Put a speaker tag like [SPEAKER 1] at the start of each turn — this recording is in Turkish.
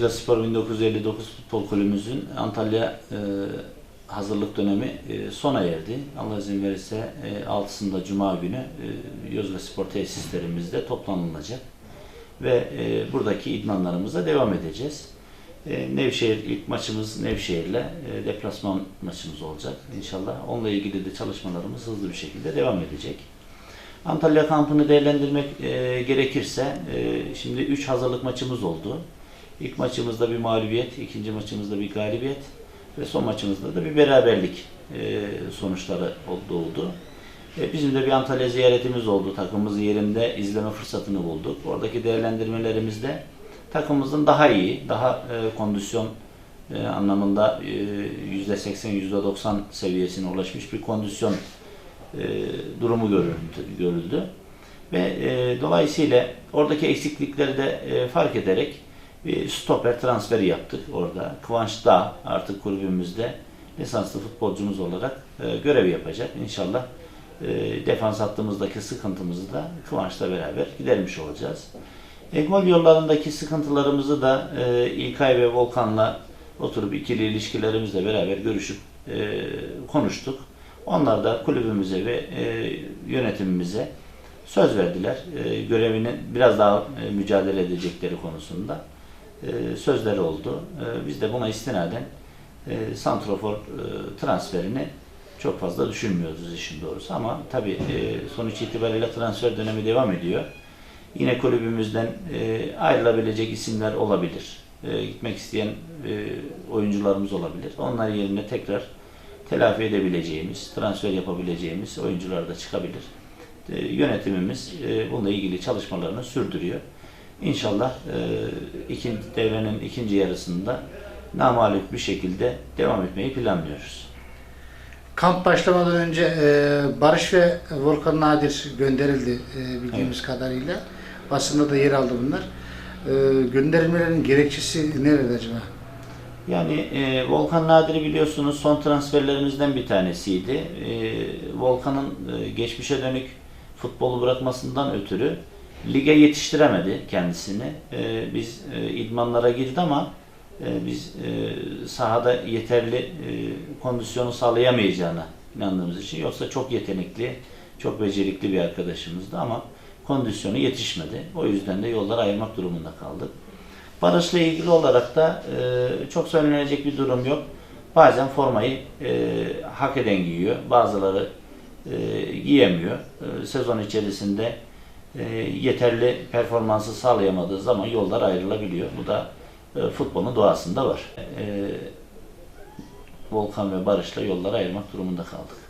[SPEAKER 1] Yozgat Spor 1959 Futbol Kulübümüzün Antalya e, hazırlık dönemi e, sona erdi. Allah izin verirse e, 6'sında Cuma günü e, Yozgat Spor tesislerimizde toplanılacak. Ve e, buradaki idmanlarımıza devam edeceğiz. E, Nevşehir ilk maçımız Nevşehir'le e, deplasman maçımız olacak inşallah. Onunla ilgili de çalışmalarımız hızlı bir şekilde devam edecek. Antalya kampını değerlendirmek e, gerekirse e, şimdi 3 hazırlık maçımız oldu. İlk maçımızda bir mağlubiyet, ikinci maçımızda bir galibiyet ve son maçımızda da bir beraberlik e, sonuçları oldu. E, bizim de bir Antalya ziyaretimiz oldu. Takımımızı yerinde izleme fırsatını bulduk. Oradaki değerlendirmelerimizde takımımızın daha iyi, daha e, kondisyon anlamında e, %80, %90 seviyesine ulaşmış bir kondisyon durumu görüldü. Ve dolayısıyla oradaki eksiklikleri de fark ederek bir stoper transferi yaptık orada. Kıvanç Dağ artık kulübümüzde lisanslı futbolcumuz olarak e, görev yapacak. İnşallah e, defans hattımızdaki sıkıntımızı da Kıvanç'la beraber gidermiş olacağız. E, gol yollarındaki sıkıntılarımızı da e, İlkay ve Volkan'la oturup ikili ilişkilerimizle beraber görüşüp e, konuştuk. Onlar da kulübümüze ve e, yönetimimize söz verdiler. E, görevini biraz daha e, mücadele edecekleri konusunda e, sözleri oldu. E, biz de buna istinaden e, Santrofor e, transferini çok fazla düşünmüyoruz işin doğrusu ama tabii e, sonuç itibariyle transfer dönemi devam ediyor. Yine kulübümüzden e, ayrılabilecek isimler olabilir. Gitmek isteyen oyuncularımız olabilir. Onlar yerine tekrar telafi edebileceğimiz, transfer yapabileceğimiz oyuncular da çıkabilir. Yönetimimiz e, bununla ilgili çalışmalarını sürdürüyor. İnşallah e, ikinci devrenin ikinci yarısında namalip bir şekilde devam etmeyi planlıyoruz.
[SPEAKER 2] Kamp başlamadan önce e, Barış ve Volkan Nadir gönderildi e, bildiğimiz kadarıyla. Basında da yer aldı bunlar. E, gönderilmelerin gerekçesi nerede acaba?
[SPEAKER 1] Yani e, Volkan Nadir'i biliyorsunuz son transferlerimizden bir tanesiydi. E, Volkan'ın e, geçmişe dönük futbolu bırakmasından ötürü lige yetiştiremedi kendisini. E, biz e, idmanlara girdi ama e, biz e, sahada yeterli e, kondisyonu sağlayamayacağına inandığımız için yoksa çok yetenekli, çok becerikli bir arkadaşımızdı ama kondisyonu yetişmedi. O yüzden de yolları ayırmak durumunda kaldık. Barış'la ilgili olarak da e, çok söylenecek bir durum yok. Bazen formayı e, hak eden giyiyor, bazıları e, giyemiyor. E, sezon içerisinde e, yeterli performansı sağlayamadığı zaman yollar ayrılabiliyor. Bu da e, futbolun doğasında var. E, Volkan ve Barış'la yolları ayırmak durumunda kaldık.